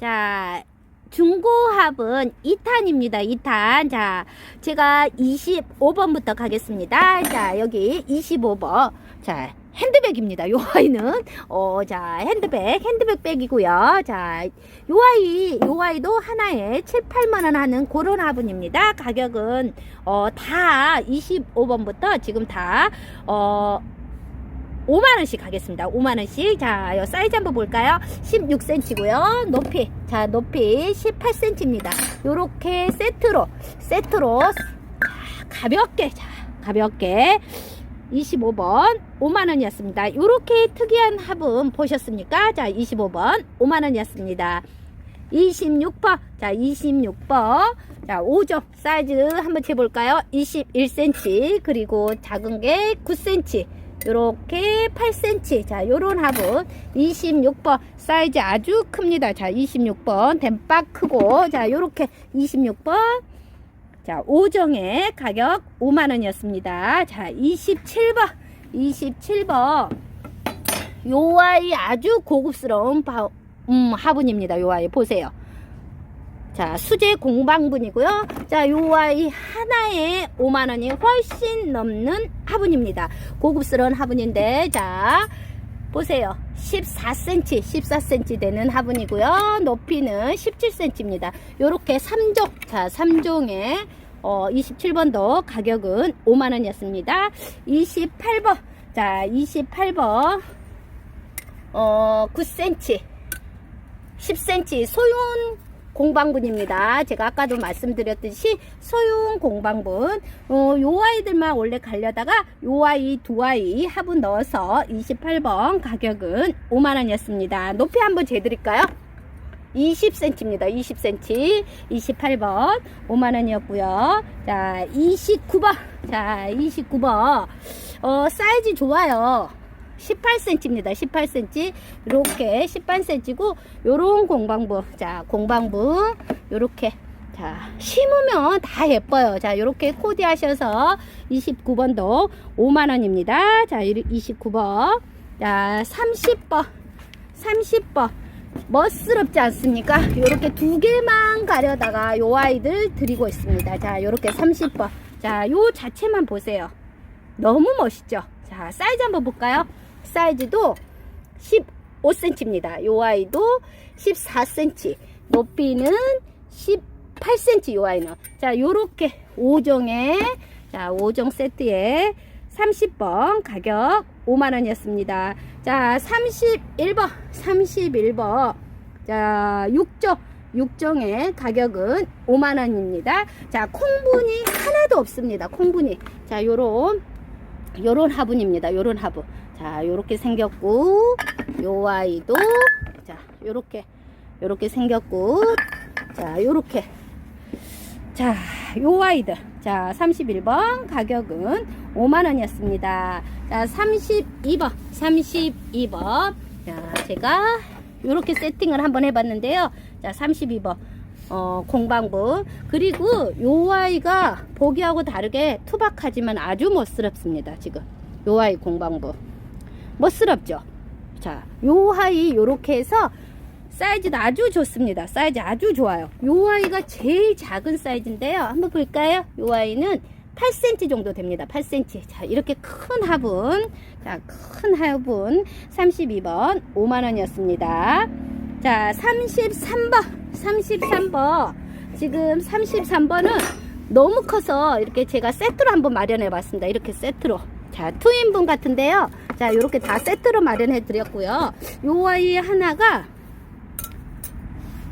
자, 중고합은 2탄입니다. 2탄. 자, 제가 25번부터 가겠습니다. 자, 여기 25번. 자, 핸드백입니다. 요 아이는 어, 자, 핸드백, 핸드백 백이고요. 자, 요 아이, 요 아이도 하나에 7, 8만 원 하는 그런 화분입니다. 가격은 어, 다 25번부터 지금 다 어, 5만원씩 하겠습니다. 5만원씩. 자, 요 사이즈 한번 볼까요? 16cm고요. 높이. 자, 높이 18cm입니다. 요렇게 세트로, 세트로, 자, 가볍게, 자, 가볍게. 25번 5만원이었습니다. 요렇게 특이한 합은 보셨습니까? 자, 25번 5만원이었습니다. 26번. 자, 26번. 자, 5점 사이즈 한번 재볼까요? 21cm. 그리고 작은 게 9cm. 요렇게 8cm. 자, 요런 합은 26번. 사이즈 아주 큽니다. 자, 26번. 댐박 크고. 자, 요렇게 26번. 자, 5정의 가격 5만원이었습니다. 자, 27번. 27번. 요 아이 아주 고급스러운 바, 음, 화분입니다. 요 아이 보세요. 자, 수제 공방분이고요. 자, 요 아이 하나에 5만원이 훨씬 넘는 화분입니다. 고급스러운 화분인데, 자, 보세요. 14cm, 14cm 되는 화분이고요. 높이는 17cm입니다. 요렇게 3종, 자, 3종에 어, 27번도 가격은 5만원이었습니다. 28번, 자, 28번, 어, 9cm, 10cm 소윤 공방분입니다. 제가 아까도 말씀드렸듯이 소윤 공방분. 어, 요 아이들만 원래 가려다가 요 아이 두 아이 화분 넣어서 28번 가격은 5만원이었습니다. 높이 한번 재드릴까요? 20cm입니다. 20cm. 28번 5만원이었고요. 자, 29번. 자, 29번. 어, 사이즈 좋아요. 18cm입니다. 18cm. 이렇게 18cm고 요런 공방부. 자, 공방부 요렇게 자, 심으면 다 예뻐요. 자, 요렇게 코디 하셔서 29번도 5만 원입니다. 자, 29번. 자, 30번. 30번. 멋스럽지 않습니까? 요렇게 두 개만 가려다가 요 아이들 드리고 있습니다. 자, 요렇게 30번. 자, 요 자체만 보세요. 너무 멋있죠? 자, 사이즈 한번 볼까요? 사이즈도 15cm입니다. 요 아이도 14cm. 높이는 18cm 요 아이는. 자, 요렇게 5종에 자, 5종 세트에 30번 가격 5만원이었습니다. 자, 31번, 31번. 자, 6종, 6종의 가격은 5만원입니다. 자, 콩분이 하나도 없습니다. 콩분이. 자, 요런, 요런 화분입니다. 요런 화분. 자, 요렇게 생겼고, 요 아이도, 자, 요렇게, 요렇게 생겼고, 자, 요렇게. 자, 요 아이들. 자, 31번 가격은 5만원이었습니다. 자, 32번, 32번. 자, 제가 요렇게 세팅을 한번 해봤는데요. 자, 32번. 어, 공방분. 그리고 요 아이가 보기하고 다르게 투박하지만 아주 멋스럽습니다. 지금. 요 아이 공방분. 멋스럽죠? 자, 요 아이 요렇게 해서 사이즈도 아주 좋습니다. 사이즈 아주 좋아요. 요 아이가 제일 작은 사이즈인데요. 한번 볼까요? 요 아이는 8cm 정도 됩니다. 8cm. 자, 이렇게 큰 화분. 자, 큰 화분. 32번 5만원이었습니다. 자, 33번. 33번. 지금 33번은 너무 커서 이렇게 제가 세트로 한번 마련해 봤습니다. 이렇게 세트로. 자, 투인분 같은데요. 자, 이렇게 다 세트로 마련해 드렸고요. 요 아이 하나가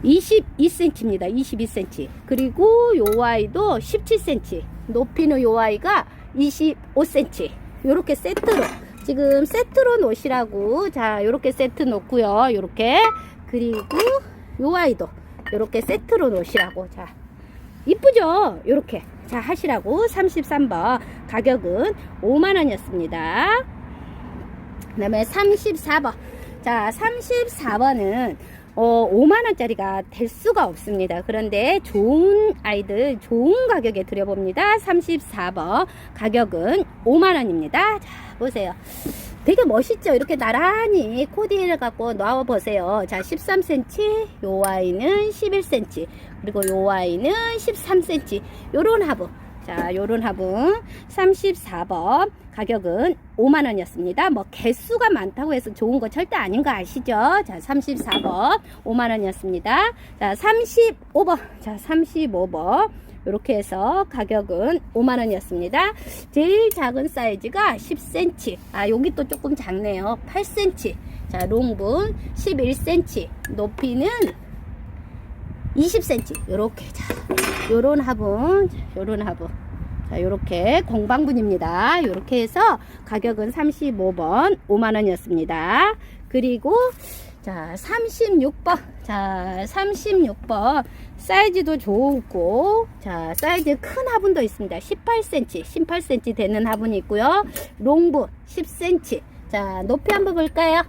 22cm입니다. 22cm. 그리고 요 아이도 17cm. 높이는 요 아이가 25cm. 요렇게 세트로. 지금 세트로 놓으시라고. 자, 요렇게 세트 놓고요. 요렇게. 그리고 요 아이도 요렇게 세트로 놓으시라고. 자, 이쁘죠? 요렇게. 자, 하시라고. 33번. 가격은 5만원이었습니다. 그 다음에 34번. 자, 34번은 어, 5만원짜리가 될 수가 없습니다. 그런데 좋은 아이들, 좋은 가격에 드려봅니다. 34번. 가격은 5만원입니다. 자, 보세요. 되게 멋있죠? 이렇게 나란히 코디를 갖고 놔 보세요. 자, 13cm, 요 아이는 11cm, 그리고 요 아이는 13cm. 요런 화분. 자, 요런 화분 34번 가격은 5만 원이었습니다. 뭐 개수가 많다고 해서 좋은 거 절대 아닌 거 아시죠? 자, 34번 5만 원이었습니다. 자, 35번. 자, 35번. 이렇게 해서 가격은 5만 원이었습니다. 제일 작은 사이즈가 10cm. 아, 여기 또 조금 작네요. 8cm. 자, 롱분 11cm. 높이는 20cm. 요렇게. 자, 요런 화분. 자, 요런 화분. 자, 요렇게 공방분입니다. 요렇게 해서 가격은 35번 5만 원이었습니다. 그리고 자, 36번. 자, 36번. 사이즈도 좋고, 자, 사이즈 큰 화분도 있습니다. 18cm, 18cm 되는 화분이 있고요. 롱분 10cm. 자, 높이 한번 볼까요?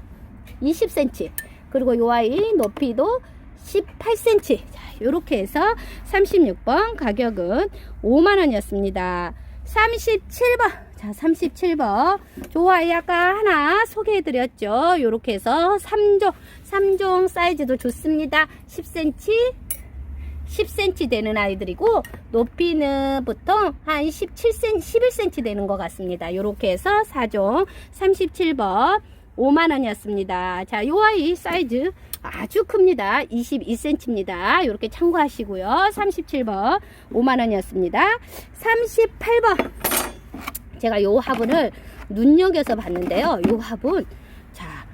20cm. 그리고 요 아이 높이도 18cm. 자, 요렇게 해서 36번 가격은 5만 원이었습니다. 37번. 자, 37번. 좋아요. 아까 하나 소개해 드렸죠. 요렇게 해서 3종, 3종 사이즈도 좋습니다. 10cm, 10cm 되는 아이들이고, 높이는 보통 한 17cm, 11cm 되는 것 같습니다. 요렇게 해서 4종, 37번. 5만 원이었습니다. 자, 요 아이 사이즈 아주 큽니다. 22cm입니다. 이렇게 참고하시고요. 37번 5만 원이었습니다. 38번 제가 요 화분을 눈여겨서 봤는데요. 요 화분 자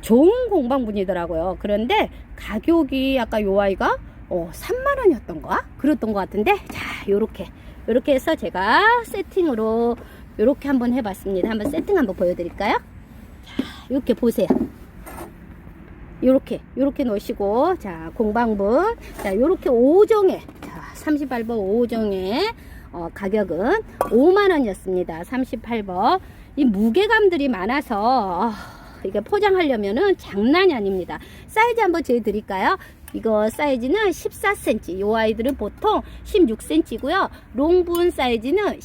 좋은 공방분이더라고요. 그런데 가격이 아까 요 아이가 어, 3만 원이었던 거야? 그랬던 것 같은데 자 요렇게 요렇게 해서 제가 세팅으로 요렇게 한번 해봤습니다. 한번 세팅 한번 보여드릴까요? 자 이렇게 보세요. 요렇게 요렇게 놓으시고 자 공방분 자 요렇게 5종에 자 38번 5종에 어, 가격은 5만 원이었습니다. 38번. 이 무게감들이 많아서 어, 이게 포장하려면은 장난이 아닙니다. 사이즈 한번 재 드릴까요? 이거 사이즈는 14cm 요 아이들은 보통 16cm고요. 롱분 사이즈는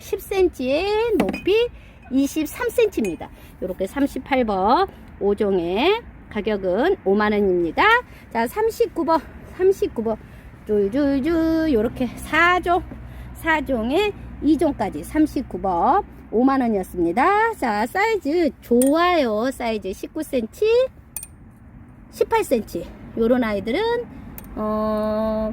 10cm의 높이 23cm입니다. 이렇게 38번 5종에 가격은 5만원입니다. 자, 39번, 39번. 줄줄줄, 요렇게 4종, 4종에 2종까지 39번. 5만원이었습니다. 자, 사이즈 좋아요. 사이즈 19cm, 18cm. 요런 아이들은, 어,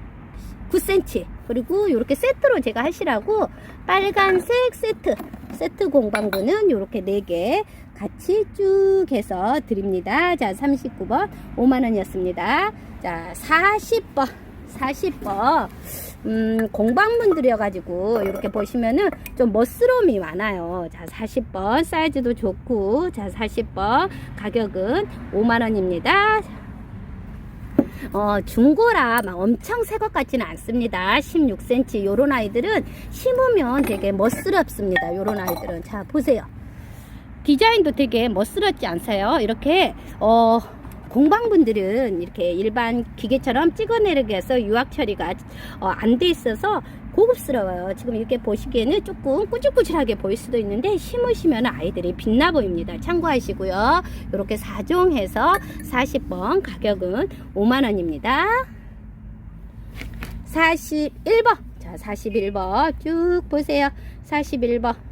9cm. 그리고 요렇게 세트로 제가 하시라고 빨간색 세트. 세트 공방구는 요렇게 4개 같이 쭉 해서 드립니다. 자, 39번 5만원이었습니다. 자, 40번. 40번. 음, 공방분들이어가지고, 이렇게 보시면은 좀 멋스러움이 많아요. 자, 40번. 사이즈도 좋고, 자, 40번. 가격은 5만원입니다. 어, 중고라 막 엄청 새 것 같지는 않습니다. 16cm. 요런 아이들은 심으면 되게 멋스럽습니다. 요런 아이들은. 자, 보세요. 디자인도 되게 멋스럽지 않아요? 이렇게 어 공방분들은 이렇게 일반 기계처럼 찍어내리게 해서 유학 처리가 어, 안돼 있어서 고급스러워요. 지금 이렇게 보시기에는 조금 꾸질꾸질하게 보일 수도 있는데 심으시면 아이들이 빛나 보입니다. 참고하시고요. 이렇게 4종 해서 40번 가격은 5만원입니다. 41번. 자, 41번 쭉 보세요. 41번.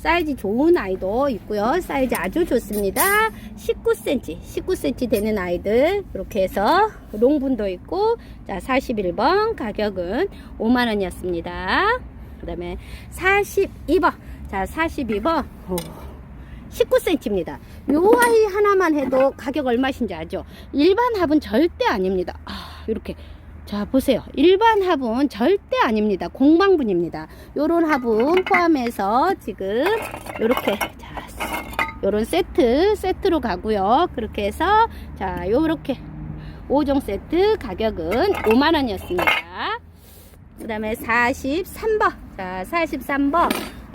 사이즈 좋은 아이도 있고요. 사이즈 아주 좋습니다. 19cm, 19cm 되는 아이들 이렇게 해서 롱분도 있고 자 41번 가격은 5만 원이었습니다. 그 다음에 42번 자 42번 오, 19cm입니다. 요 아이 하나만 해도 가격 얼마신지 알죠? 일반 합은 절대 아닙니다. 아, 이렇게 자 보세요. 일반 화분 절대 아닙니다. 공방분입니다. 요런 화분 포함해서 지금 요렇게 자 요런 세트 세트로 가고요. 그렇게 해서 자 요렇게 5종 세트 가격은 5만원이었습니다. 그 다음에 43번. 자 43번.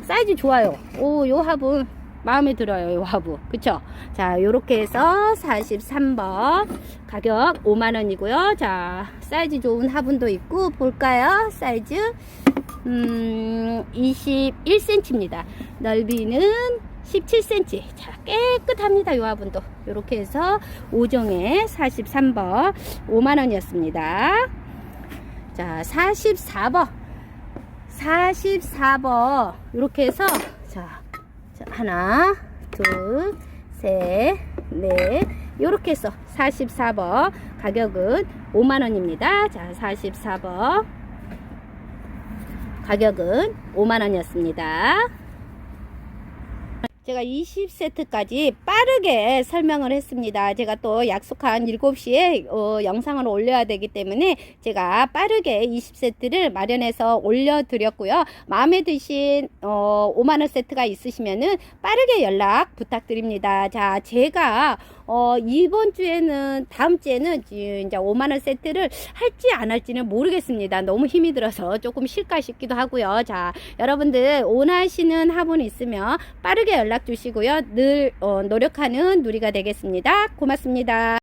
사이즈 좋아요. 오 요 화분 마음에 들어요, 이 화부. 그쵸? 자, 요렇게 해서 43번. 가격 5만원이고요. 자, 사이즈 좋은 화분도 있고, 볼까요? 사이즈. 음, 21cm입니다. 넓이는 17cm. 자, 깨끗합니다. 요 화분도. 요렇게 해서 5종에 43번 5만원이었습니다. 자, 44번. 44번. 요렇게 해서, 자, 자, 하나, 둘, 셋, 넷. 요렇게 해서 44번. 가격은 5만원입니다. 자, 44번. 가격은 5만원이었습니다. 제가 20세트까지 빠르게 설명을 했습니다. 제가 또 약속한 7시에 어, 영상을 올려야 되기 때문에 제가 빠르게 20세트를 마련해서 올려드렸고요. 마음에 드신 어, 5만원 세트가 있으시면은 빠르게 연락 부탁드립니다. 자, 제가 어, 이번 주에는 다음 주에는 지- 이제 5만 원 세트를 할지 안 할지는 모르겠습니다. 너무 힘이 들어서 조금 쉴까 싶기도 하고요. 자, 여러분들 원하시는 화분 있으면 빠르게 연락 주시고요. 늘 어, 노력하는 누리가 되겠습니다. 고맙습니다.